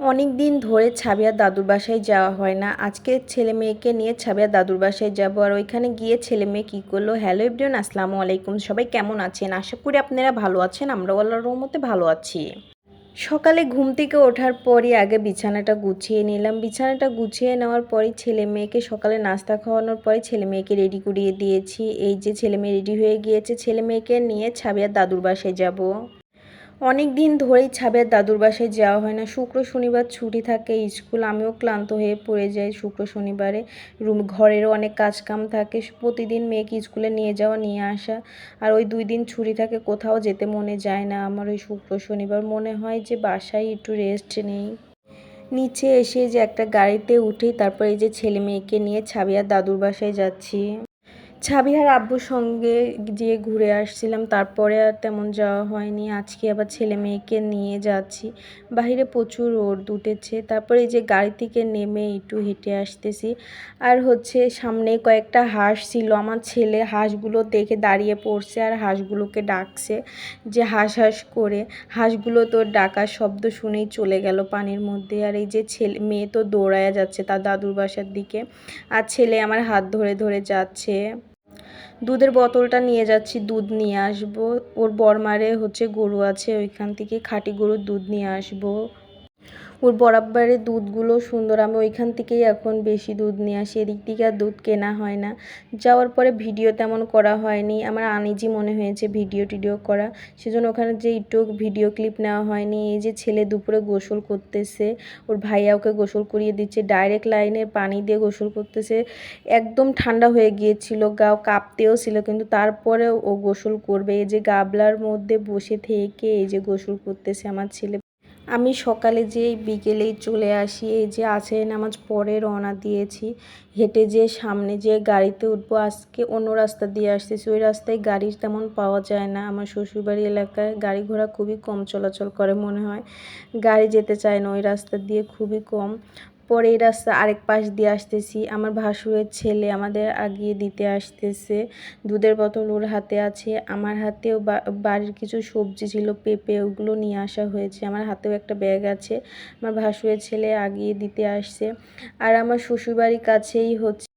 অনেক দিন ধরে ছাবিয়ার দাদুর বাসায় যাওয়া হয় না। আজকে ছেলে মেয়েকে নিয়ে ছাবিয়ার দাদুর বাসায় যাব। আর ওইখানে গিয়ে ছেলে মেয়ে কী করল? হ্যালো এভরিওন আসসালামু আলাইকুম। সবাই কেমন আছেন? আশা করি আপনারা ভালো আছেন। আমরা আল্লাহর রহমতে ভালো আছি। সকালে ঘুম থেকে ওঠার পরই আগে বিছানাটা গুছিয়ে নিলাম। বিছানাটা গুছিয়ে নেওয়ার পরই ছেলে মেয়েকে সকালে নাস্তা খাওয়ানোর পরে ছেলে মেয়েকে রেডি করিয়ে দিয়েছি। এই যে ছেলে মেয়ে রেডি হয়ে গিয়েছে, ছেলে মেয়েকে নিয়ে ছাবিয়ার দাদুর বাসায় যাব। অনেক দিন ধরেই ছাবের দাদুর বাসায় যাওয়া হয় না। শুক্র, শনিবার ছুটি থাকে স্কুল, আমিও ক্লান্ত হয়ে পড়ে যাই শুক্র, শনিবারে। রুম, ঘরেরও অনেক কাজকাম থাকে। প্রতিদিন মেয়েকে স্কুলে নিয়ে যাওয়া, নিয়ে আসা। আর ওই দুই দিন ছুটি থাকে, কোথাও যেতে মনে যায় না আমার ওই শুক্র, শনিবার। মনে হয় যে বাসায় একটু রেস্ট নেই। নিচে এসে যে একটা গাড়িতে উঠেই তারপর এই যে ছেলে মেয়েকে নিয়ে ছাবিয়ার দাদুর বাসায় যাচ্ছি। ছাবিহার আব্বুর সঙ্গে গিয়ে ঘুরে আসছিলাম। তারপরে আর তেমন যাওয়া হয়নি। আজকে আবার ছেলে মেয়েকে নিয়ে যাচ্ছি। বাহিরে প্রচুর রোদ উঠেছে। তারপরে এই যে গাড়ি থেকে নেমে একটু হেঁটে আসতেছি। আর হচ্ছে সামনে কয়েকটা হাঁস ছিল। আমার ছেলে হাঁসগুলো দেখে দাঁড়িয়ে পড়ছে আর হাঁসগুলোকে ডাকছে যে হাঁস হাঁস করে। হাঁসগুলো তো ডাকার শব্দ শুনেই চলে গেল পানির মধ্যে। আর এই যে ছেলে, মেয়ে তো দৌড়ায়া যাচ্ছে তার দাদুর বাসার দিকে। আর ছেলে আমার হাত ধরে ধরে যাচ্ছে। দুধের বোতলটা নিয়ে যাচ্ছি, দুধ নিয়ে আসব। ওর বরমারে হচ্ছে গরু আছে, ওইখান থেকে খাঁটি গরুর দুধ নিয়ে আসব। ওর বরাবরে দুধগুলো সুন্দর। আমি ওইখান থেকেই এখন বেশি দুধ নিয়ে আসি। এদিক থেকে আর দুধ কেনা হয় না। যাওয়ার পরে ভিডিও তেমন করা হয়নি। আমার আনিজি মনে হয়েছে ভিডিও টিডিও করা। সেজন্য ওখানে যে একটু ভিডিও ক্লিপ নেওয়া হয়নি। এই যে ছেলে দুপুরে গোসল করতেছে, ওর ভাইয়া ওকে গোসল করিয়ে দিচ্ছে ডাইরেক্ট লাইনের পানি দিয়ে গোসল করতেছে। একদম ঠান্ডা হয়ে গিয়েছিল, গাও কাঁপতেও ছিল, কিন্তু তারপরে ও গোসল করবে। এই যে গাবলার মধ্যে বসে থেকে এই যে গোসল করতেছে আমার ছেলে। আমি সকালে যেই বিকেলেই চলে আসি, এই যে আছে নামাজ পরে রওনা দিয়েছি। হেঁটে যে সামনে যে গাড়িতে উঠবো। আজকে অন্য রাস্তা দিয়ে আসতেছি। ওই রাস্তায় গাড়ি তেমন পাওয়া যায় না। আমার শ্বশুরবাড়ি এলাকায় গাড়ি ঘোড়া খুবই কম চলাচল করে মনে হয়। গাড়ি যেতে চায় না। ওই রাস্তা দিয়ে খুবই কম। পরে এই রাস্তা আরেক পাশ দিয়ে আসতেছি। আমার ভাসুরের ছেলে আমাদের আগিয়ে দিতে আসতেছে। দুধের বোতল ওর হাতে আছে। আমার হাতেও বাড়ির কিছু সবজি ছিল, পেঁপে ওগুলো নিয়ে আসা হয়েছে। আমার হাতেও একটা ব্যাগ আছে। আমার ভাসুরের ছেলে আগিয়ে দিতে আসছে। আর আমার শ্বশুরবাড়ির কাছেই হচ্ছে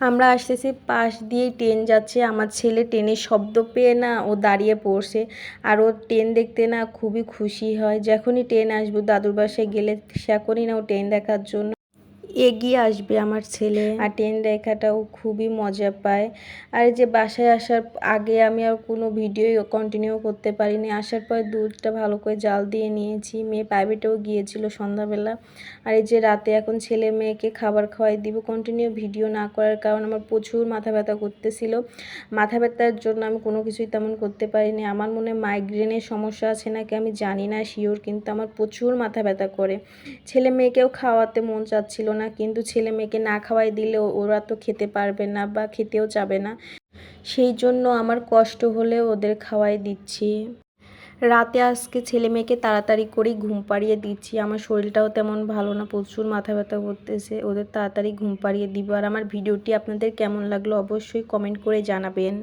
আমরা আসতেছি, পাশ দিয়ে ট্রেন যাচ্ছে। আমার ছেলে ট্রেনের শব্দ পেয়ে না, ও দাঁড়িয়ে পড়ছে। আর ও ট্রেন দেখতে না খুবই খুশি হয়। যখনই ট্রেন আসব, দাদুর বাসায় গেলে, সে করি না ও ট্রেন দেখার জন্য। এগিয়ে আসবে আমার ছেলে। আর ট্রেন দেখাটাও খুবই মজা পায়। আর যে বাসায় আসার আগে আমি আর কোনো ভিডিও কন্টিনিউ করতে পারিনি। আসার পর দুধটা ভালো করে জাল দিয়ে নিয়েছি। মেয়ে প্রাইভেটেও গিয়েছিল সন্ধ্যাবেলা। আর এই যে রাতে এখন ছেলে মেয়েকে খাবার খাওয়াই দিব কন্টিনিউ ভিডিও না করার কারণ আমার প্রচুর মাথা ব্যথা করতেছিল। মাথা ব্যথার জন্য আমি কোনো কিছুই তেমন করতে পারিনি। আমার মনে মাইগ্রেনের সমস্যা আছে নাকি আমি জানি না শিওর কিন্তু আমার প্রচুর মাথা ব্যথা করে। ছেলে মেয়েকেও খাওয়াতে মন চাচ্ছিল না। কিন্তু ছেলে মেয়েকে না খাওয়াই দিলে ওরা তো খেতে পারবে না বা খেতেও যাবে না। সেই জন্য আমার কষ্ট হলে ওদের খাওয়াই দিচ্ছি। রাতে আজকে ছেলে মেয়েকে তাড়াতাড়ি করেই ঘুম পাড়িয়ে দিচ্ছি। আমার শরীরটাও তেমন ভালো না, প্রচুর মাথা ব্যথা করতেছে। ওদের তাড়াতাড়ি ঘুম পাড়িয়ে দিব। আর আমার ভিডিওটি আপনাদের কেমন লাগল অবশ্যই কমেন্ট করে জানাবেন।